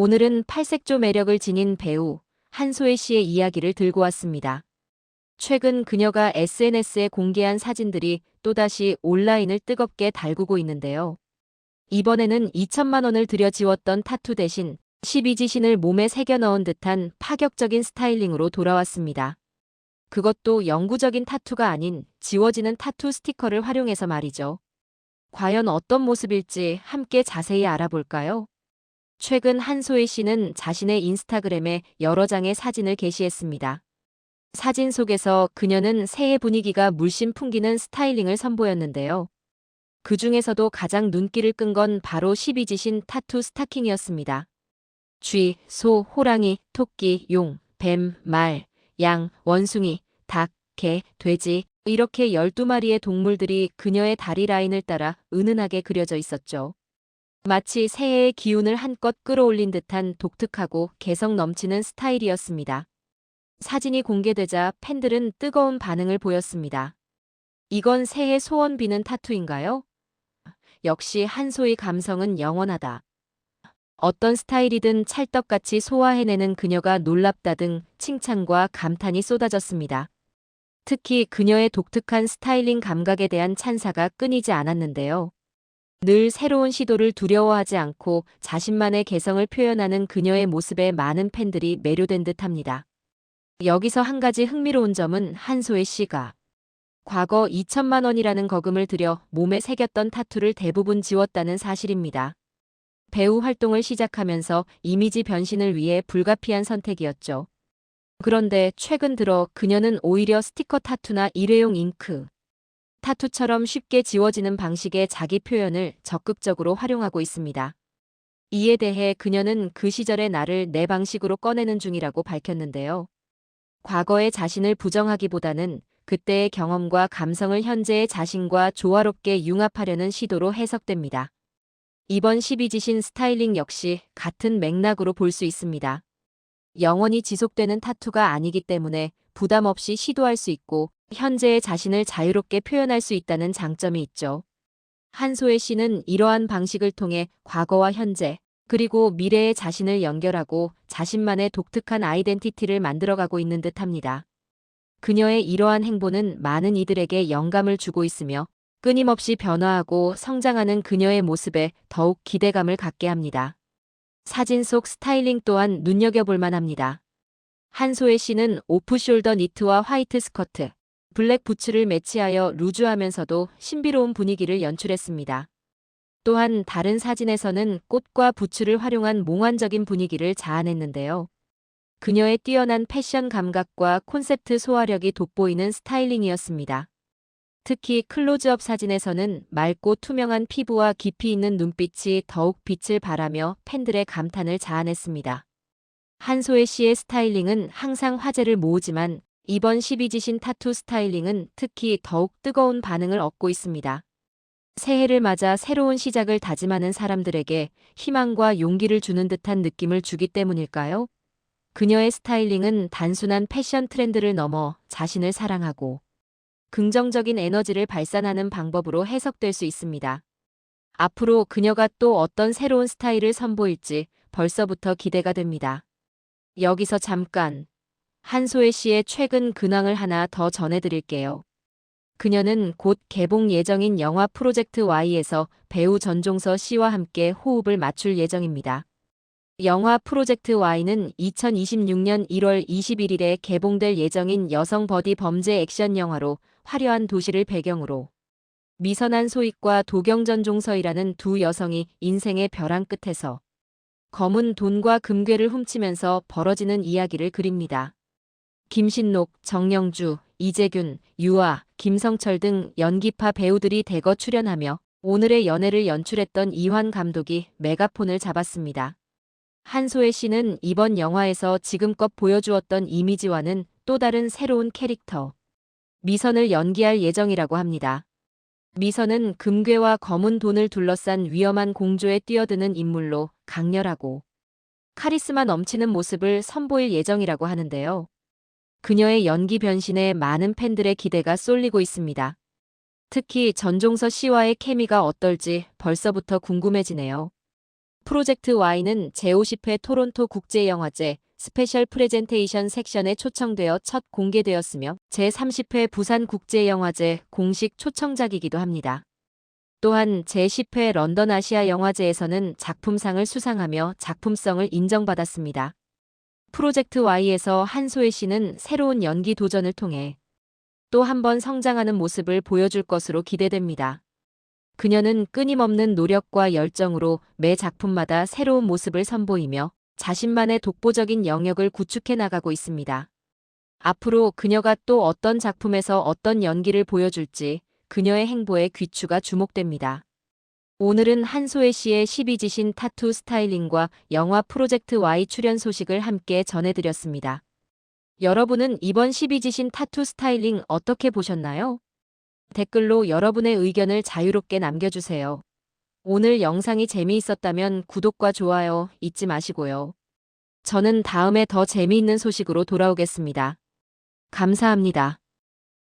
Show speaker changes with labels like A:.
A: 오늘은 팔색조 매력을 지닌 배우 한소혜 씨의 이야기를 들고 왔습니다. 최근 그녀가 SNS에 공개한 사진들이 또다시 온라인을 뜨겁게 달구고 있는데요. 이번에는 2천만 원을 들여 지웠던 타투 대신 12지신을 몸에 새겨 넣은 듯한 파격적인 스타일링으로 돌아왔습니다. 그것도 영구적인 타투가 아닌 지워지는 타투 스티커를 활용해서 말이죠. 과연 어떤 모습일지 함께 자세히 알아볼까요? 최근 한소혜 씨는 자신의 인스타그램에 여러 장의 사진을 게시했습니다. 사진 속에서 그녀는 새해 분위기가 물씬 풍기는 스타일링을 선보였는데요. 그 중에서도 가장 눈길을 끈 건 바로 12지신 타투 스타킹이었습니다. 쥐, 소, 호랑이, 토끼, 용, 뱀, 말, 양, 원숭이, 닭, 개, 돼지, 이렇게 12마리의 동물들이 그녀의 다리 라인을 따라 은은하게 그려져 있었죠. 마치 새해의 기운을 한껏 끌어올린 듯한 독특하고 개성 넘치는 스타일이었습니다. 사진이 공개되자 팬들은 뜨거운 반응을 보였습니다. 이건 새해 소원 비는 타투인가요? 역시 한소의 감성은 영원하다. 어떤 스타일이든 찰떡같이 소화해내는 그녀가 놀랍다 등 칭찬과 감탄이 쏟아졌습니다. 특히 그녀의 독특한 스타일링 감각에 대한 찬사가 끊이지 않았는데요. 늘 새로운 시도를 두려워하지 않고 자신만의 개성을 표현하는 그녀의 모습에 많은 팬들이 매료된 듯 합니다. 여기서 한 가지 흥미로운 점은 한소혜 씨가 과거 2천만 원이라는 거금을 들여 몸에 새겼던 타투를 대부분 지웠다는 사실입니다. 배우 활동을 시작하면서 이미지 변신을 위해 불가피한 선택이었죠. 그런데 최근 들어 그녀는 오히려 스티커 타투나 일회용 잉크, 타투처럼 쉽게 지워지는 방식의 자기 표현을 적극적으로 활용하고 있습니다. 이에 대해 그녀는 그 시절의 나를 내 방식으로 꺼내는 중이라고 밝혔는데요. 과거의 자신을 부정하기보다는 그때의 경험과 감성을 현재의 자신과 조화롭게 융합하려는 시도로 해석됩니다. 이번 12지신 스타일링 역시 같은 맥락으로 볼 수 있습니다. 영원히 지속되는 타투가 아니기 때문에 부담 없이 시도할 수 있고 현재의 자신을 자유롭게 표현할 수 있다는 장점이 있죠. 한소혜 씨는 이러한 방식을 통해 과거와 현재, 그리고 미래의 자신을 연결하고 자신만의 독특한 아이덴티티를 만들어가고 있는 듯 합니다. 그녀의 이러한 행보는 많은 이들에게 영감을 주고 있으며 끊임없이 변화하고 성장하는 그녀의 모습에 더욱 기대감을 갖게 합니다. 사진 속 스타일링 또한 눈여겨볼 만합니다. 한소혜 씨는 오프숄더 니트와 화이트 스커트, 블랙 부츠를 매치하여 루즈하면서도 신비로운 분위기를 연출했습니다. 또한 다른 사진에서는 꽃과 부츠를 활용한 몽환적인 분위기를 자아냈는데요. 그녀의 뛰어난 패션 감각과 콘셉트 소화력이 돋보이는 스타일링이었습니다. 특히 클로즈업 사진에서는 맑고 투명한 피부와 깊이 있는 눈빛이 더욱 빛을 발하며 팬들의 감탄을 자아냈습니다. 한소혜 씨의 스타일링은 항상 화제를 모으지만 이번 12지신 타투 스타일링은 특히 더욱 뜨거운 반응을 얻고 있습니다. 새해를 맞아 새로운 시작을 다짐하는 사람들에게 희망과 용기를 주는 듯한 느낌을 주기 때문일까요? 그녀의 스타일링은 단순한 패션 트렌드를 넘어 자신을 사랑하고 긍정적인 에너지를 발산하는 방법으로 해석될 수 있습니다. 앞으로 그녀가 또 어떤 새로운 스타일을 선보일지 벌써부터 기대가 됩니다. 여기서 잠깐 한소혜 씨의 최근 근황을 하나 더 전해드릴게요. 그녀는 곧 개봉 예정인 영화 프로젝트 Y에서 배우 전종서 씨와 함께 호흡을 맞출 예정입니다. 영화 프로젝트 Y는 2026년 1월 21일에 개봉될 예정인 여성 버디 범죄 액션 영화로 화려한 도시를 배경으로 미선한 소익과 도경전 종서이라는 두 여성이 인생의 벼랑 끝에서 검은 돈과 금괴를 훔치면서 벌어지는 이야기를 그립니다. 김신록, 정영주, 이재균, 유아, 김성철 등 연기파 배우들이 대거 출연하며 오늘의 연애를 연출했던 이환 감독이 메가폰을 잡았습니다. 한소혜 씨는 이번 영화에서 지금껏 보여주었던 이미지와는 또 다른 새로운 캐릭터, 미선을 연기할 예정이라고 합니다. 미선은 금괴와 검은 돈을 둘러싼 위험한 공조에 뛰어드는 인물로 강렬하고 카리스마 넘치는 모습을 선보일 예정이라고 하는데요. 그녀의 연기 변신에 많은 팬들의 기대가 쏠리고 있습니다. 특히 전종서 씨와의 케미가 어떨지 벌써부터 궁금해지네요. 프로젝트 Y는 제50회 토론토 국제영화제 스페셜 프레젠테이션 섹션에 초청되어 첫 공개되었으며 제30회 부산 국제영화제 공식 초청작이기도 합니다. 또한 제10회 런던 아시아 영화제에서는 작품상을 수상하며 작품성을 인정받았습니다. 프로젝트 Y에서 한소혜 씨는 새로운 연기 도전을 통해 또 한 번 성장하는 모습을 보여줄 것으로 기대됩니다. 그녀는 끊임없는 노력과 열정으로 매 작품마다 새로운 모습을 선보이며 자신만의 독보적인 영역을 구축해 나가고 있습니다. 앞으로 그녀가 또 어떤 작품에서 어떤 연기를 보여줄지 그녀의 행보에 귀추가 주목됩니다. 오늘은 한소혜 씨의 12지신 타투 스타일링과 영화 프로젝트 Y 출연 소식을 함께 전해드렸습니다. 여러분은 이번 12지신 타투 스타일링 어떻게 보셨나요? 댓글로 여러분의 의견을 자유롭게 남겨주세요. 오늘 영상이 재미있었다면 구독과 좋아요 잊지 마시고요. 저는 다음에 더 재미있는 소식으로 돌아오겠습니다. 감사합니다.